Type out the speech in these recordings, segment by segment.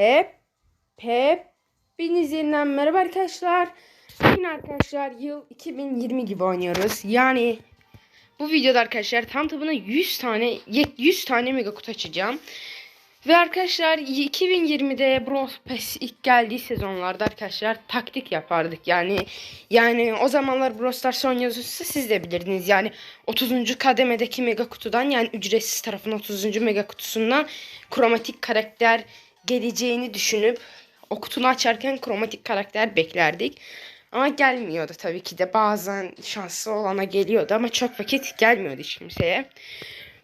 Hep hepiniz yeniden merhaba arkadaşlar. Bugün arkadaşlar yıl 2020 gibi oynuyoruz. Yani bu videoda arkadaşlar tam tamına 100 tane 100 tane mega kutu açacağım. Ve arkadaşlar 2020'de Brawl Pass ilk geldiği sezonlarda arkadaşlar taktik yapardık. Yani yani o zamanlar Brawl Stars oynuyorsa siz de bilirdiniz. Yani 30. kademedeki mega kutudan yani ücretsiz tarafın 30. mega kutusundan kromatik karakter geleceğini düşünüp o kutunu açarken kromatik karakter beklerdik. Ama gelmiyordu tabii ki de bazen şanslı olana geliyordu ama çok vakit gelmiyordu kimseye.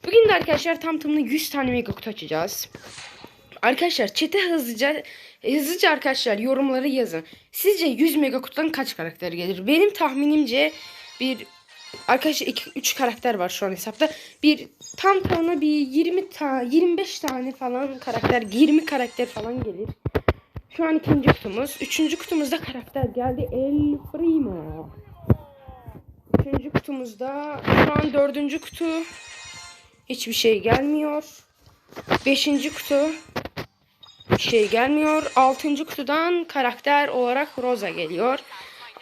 Bugün de arkadaşlar tam tamına 100 tane mega kutu açacağız. Arkadaşlar çete hızlıca hızlıca arkadaşlar yorumları yazın. Sizce 100 mega kutudan kaç karakter gelir? Benim tahminimce bir arkadaşlar 2 3 karakter var şu an hesapta. Bir tam tamına bir 20 tane 25 tane falan karakter 20 karakter falan gelir. Şu an ikinci kutumuz. Üçüncü kutumuzda karakter geldi. El Primo. Üçüncü kutumuzda şu an dördüncü kutu. Hiçbir şey gelmiyor. Beşinci kutu. Bir şey gelmiyor. Altıncı kutudan karakter olarak Rosa geliyor.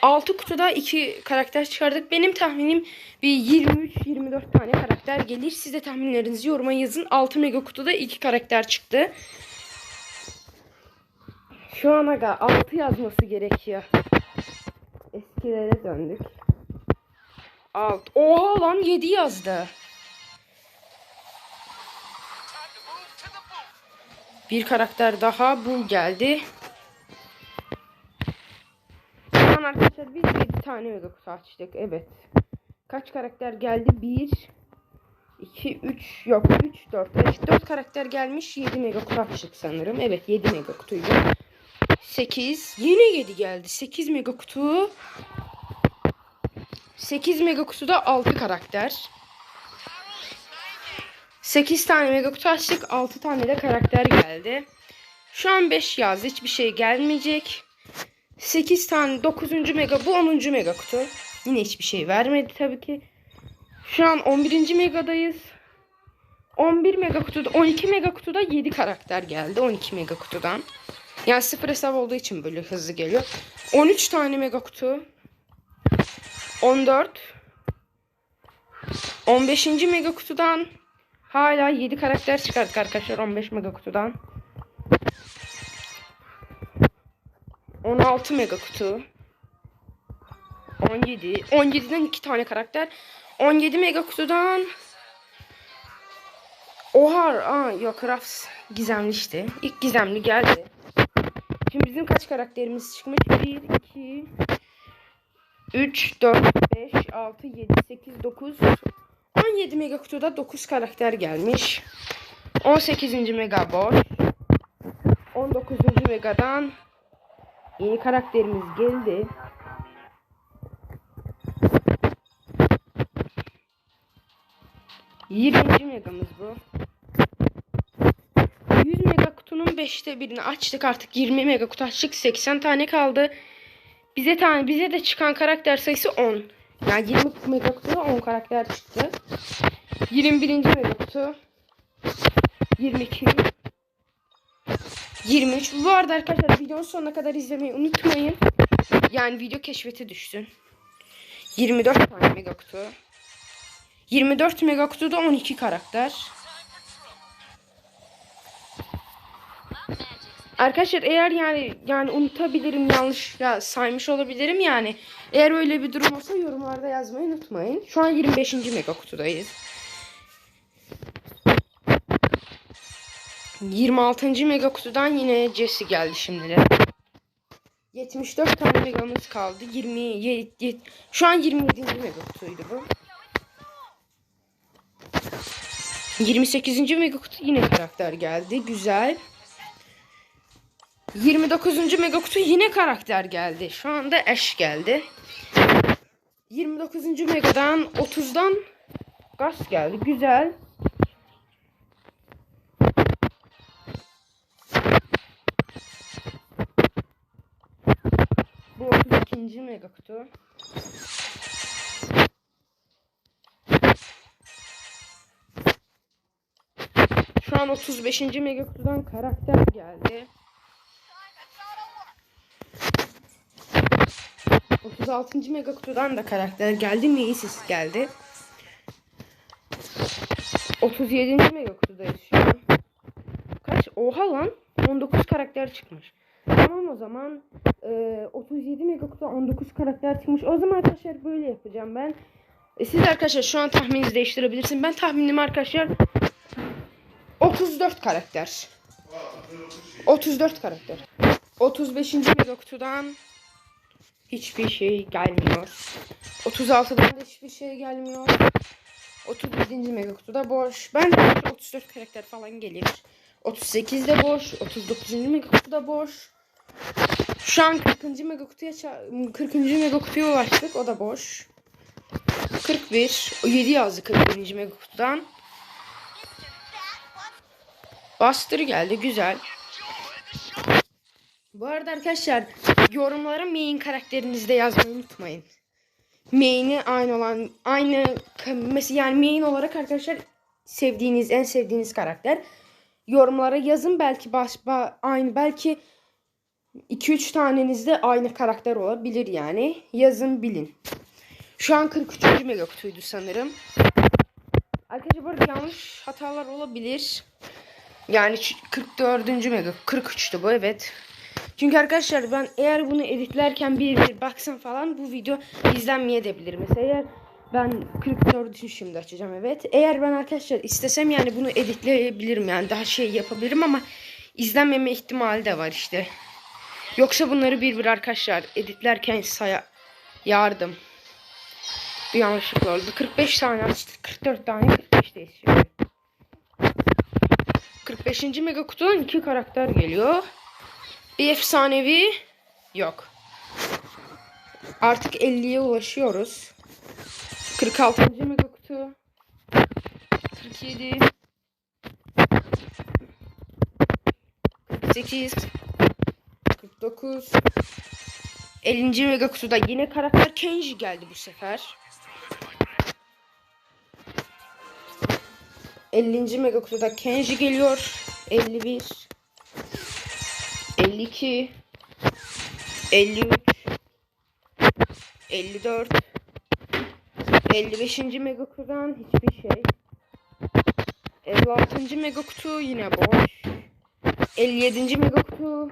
Altı kutuda iki karakter çıkardık. Benim tahminim bir 23-24 tane karakter gelir. Siz de tahminlerinizi yoruma yazın. 6 mega kutuda iki karakter çıktı. Şu an aga 6 yazması gerekiyor. Eskilere döndük. Alt. Oha lan 7 yazdı. Bir karakter daha bu geldi. Arkadaşlar biz 7 tane mega kutu açtık. Evet. Kaç karakter geldi? 1 2 3 yok 3 4 5 4 karakter gelmiş. 7 mega kutu açtık sanırım. Evet 7 mega kutuydu. 8 yine 7 geldi. 8 mega kutu. 8 mega kutuda 6 karakter. 8 tane mega kutu açtık. 6 tane de karakter geldi. Şu an 5 yaz. Hiçbir şey gelmeyecek. 8 tane 9. mega bu 10. mega kutu. Yine hiçbir şey vermedi tabii ki. Şu an 11. megadayız. 11 mega kutuda 12 mega kutuda 7 karakter geldi 12 mega kutudan. Yani sıfır hesap olduğu için böyle hızlı geliyor. 13 tane mega kutu. 14 15. mega kutudan hala 7 karakter çıkardık arkadaşlar 15 mega kutudan. 16 mega kutu. 17. 17'den 2 tane karakter. 17 mega kutudan Oha, aa yok Rafs gizemli işte. İlk gizemli geldi. Şimdi bizim kaç karakterimiz çıkmış? 1, 2, 3, 4, 5, 6, 7, 8, 9, 17 mega kutuda 9 karakter gelmiş. 18. mega boş. 19. megadan yeni karakterimiz geldi. Yirminci megamız bu. 100 mega kutunun 5'te birini açtık artık 20 mega kutu açtık 80 tane kaldı. Bize tane bize de çıkan karakter sayısı 10. Yani 20 mega kutuda 10 karakter çıktı. 21. mega kutu 22 23. Bu arada arkadaşlar videonun sonuna kadar izlemeyi unutmayın. Yani video keşfete düşsün. 24 tane mega kutu. 24 mega kutuda 12 karakter. Arkadaşlar eğer yani yani unutabilirim yanlış ya saymış olabilirim yani. Eğer öyle bir durum olsa yorumlarda yazmayı unutmayın. Şu an 25. mega kutudayız. 26. mega kutudan yine Jesse geldi şimdi de. 74 tane megamız kaldı. 27 şu an 27. mega kutuydu bu. 28. mega kutu yine karakter geldi. Güzel. 29. mega kutu yine karakter geldi. Şu anda Ash geldi. 29. megadan 30'dan Gas geldi. Güzel. ikinci mega kutu. Şu an 35. mega kutudan karakter geldi. 36. mega kutudan da karakter geldi. Miisis geldi. 37. mega kutudayız şu an. Kaç? Oha lan. 19 karakter çıkmış. Tamam o zaman e, 37 mega kutu 19 karakter çıkmış. O zaman arkadaşlar böyle yapacağım ben. E, siz arkadaşlar şu an tahmininizi değiştirebilirsiniz. Ben tahminim arkadaşlar 34 karakter. 34 karakter. 35. mega kutudan hiçbir şey gelmiyor. 36'dan da hiçbir şey gelmiyor. 37. mega kutuda boş. Ben 34 karakter falan gelir. 38 de boş. 39. mega kutuda boş. Şu an 40. mega kutuya ça- 40. mega kutuya ulaştık. O da boş. 41. O 7 yazdı 41. mega kutudan. Bastır geldi. Güzel. Bu arada arkadaşlar yorumlara main karakterinizi de yazmayı unutmayın. Main'i aynı olan aynı mesela yani main olarak arkadaşlar sevdiğiniz en sevdiğiniz karakter yorumlara yazın belki baş, ba- aynı belki 2-3 tanenizde aynı karakter olabilir yani. Yazın bilin. Şu an 43. mega kutuydu sanırım. Arkadaşlar bu arada yanlış hatalar olabilir. Yani ç- 44. mega 43'tü bu evet. Çünkü arkadaşlar ben eğer bunu editlerken bir bir baksam falan bu video izlenmeyebilir. Mesela eğer ben 44'ü şimdi açacağım evet. Eğer ben arkadaşlar istesem yani bunu editleyebilirim yani daha şey yapabilirim ama izlenmeme ihtimali de var işte. Yoksa bunları bir bir arkadaşlar editlerken saya yardım. Bir yanlışlık oldu. 45 tane açtık. 44 tane 45 değişiyor. 45. mega kutudan iki karakter geliyor. Bir efsanevi yok. Artık 50'ye ulaşıyoruz. 46. mega kutu. 47. 48. 49. 50. mega kutuda yine karakter Kenji geldi bu sefer. 50. mega kutuda Kenji geliyor. 51. 52 53 54 55. mega kutudan hiçbir şey 56. mega kutu yine boş 57. mega kutu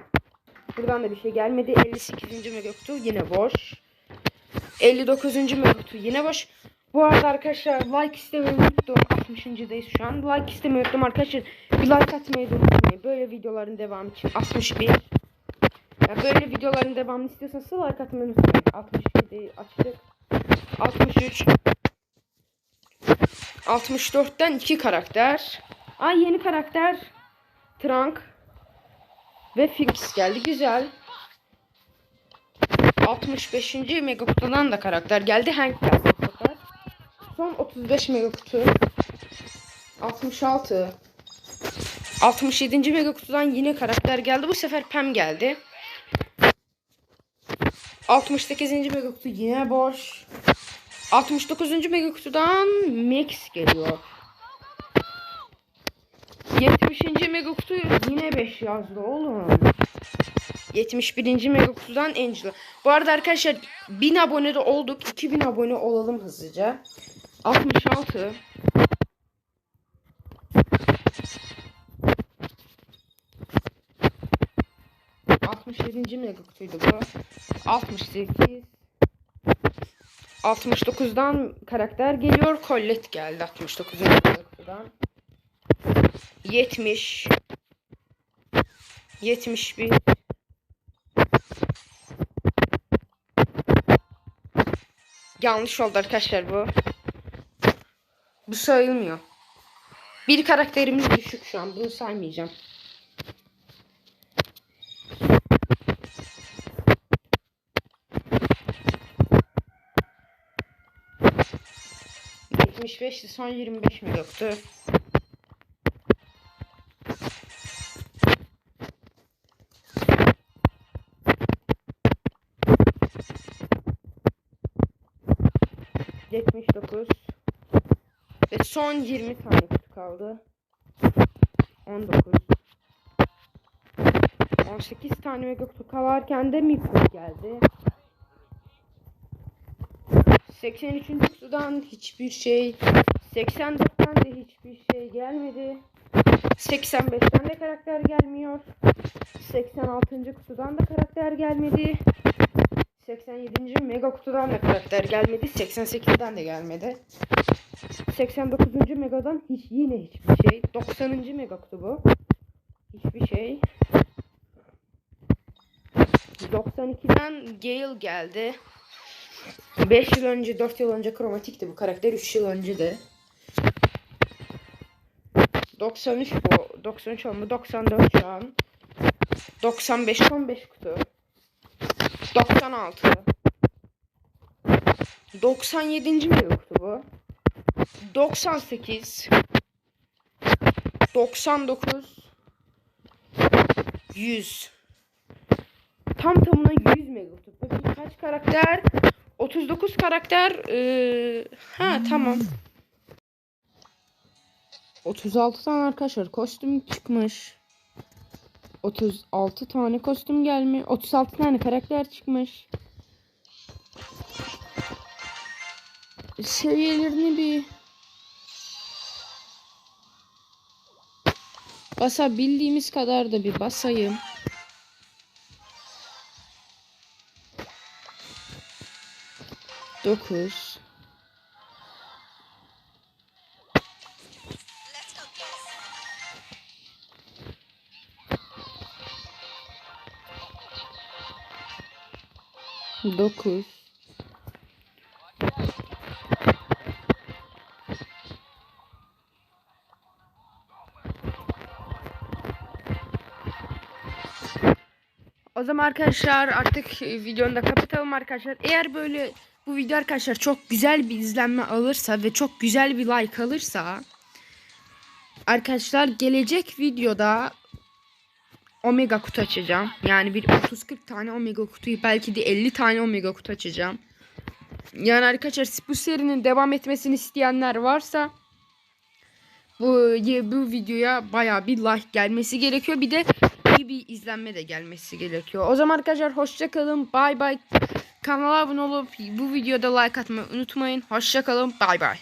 buradan da bir şey gelmedi. 58. mega kutu yine boş. 59. mega kutu yine boş. Bu arada arkadaşlar like istemeyi unuttum. 60.dayız şu an. Like istemeyi unuttum arkadaşlar. Bir like atmayı unutmayın. Böyle videoların devamı için 61 ya böyle videoların devamını istiyorsanız like atmayı unutmayın. 67 açtık. 63 64'ten 2 karakter. Ay yeni karakter. Trunk ve Fix geldi güzel 65. mega kutudan da karakter geldi Hank geldi bu sefer. Son 35 mega kutu 66 67. mega kutudan yine karakter geldi. Bu sefer Pem geldi. 68. mega kutu yine boş. 69. mega kutudan Max geliyor. 70. mega kutu yine 5 yazdı oğlum. 71. mega kutudan Angela. Bu arada arkadaşlar 1000 abone de olduk. 2000 abone olalım hızlıca. 66 67. mega kutuydu bu. 68 69'dan karakter geliyor. Colette geldi 69. mega kutudan. 70 71 Yanlış oldu arkadaşlar bu. Bu sayılmıyor. Bir karakterimiz düşük şu an. Bunu saymayacağım. Yetmiş beşti son yirmi beş mi yoktu? Yetmiş dokuz. Ve son 20 tane kutu kaldı. 19. 18 tane mega kutu kalarken de mikro geldi. 83. kutudan hiçbir şey. 84'ten de hiçbir şey gelmedi. 85'ten de karakter gelmiyor. 86. kutudan da karakter gelmedi. 87. mega kutudan da karakter gelmedi. 88'den de gelmedi. 89. megadan hiç yine hiçbir şey. 90. mega kutu bu. Hiçbir şey. 92'den Gale geldi. 5 yıl önce 4 yıl önce kromatikti bu karakter 3 yıl önce de. 93 bu 93 olmu 94 şu an. 95 15 kutu. 96 97. mega kutu bu. 98 99 100 Tam tamına 100 mega kutu. Peki kaç karakter? 39 karakter. Ee, ha tamam. 36 tane arkadaşlar kostüm çıkmış. 36 tane kostüm gelmiş. 36 tane karakter çıkmış. Seviyelerini bir basabildiğimiz kadar da bir basayım. Dokuz. Dokuz. O zaman arkadaşlar artık e, videonu da kapatalım arkadaşlar. Eğer böyle bu video arkadaşlar çok güzel bir izlenme alırsa ve çok güzel bir like alırsa arkadaşlar gelecek videoda omega kutu açacağım. Yani bir 30-40 tane omega kutuyu belki de 50 tane omega kutu açacağım. Yani arkadaşlar bu serinin devam etmesini isteyenler varsa bu bu videoya baya bir like gelmesi gerekiyor. Bir de iyi bir izlenme de gelmesi gerekiyor. O zaman arkadaşlar hoşça kalın. Bay bay. Kanala abone olup bu videoda like atmayı unutmayın. Hoşça kalın. Bay bay.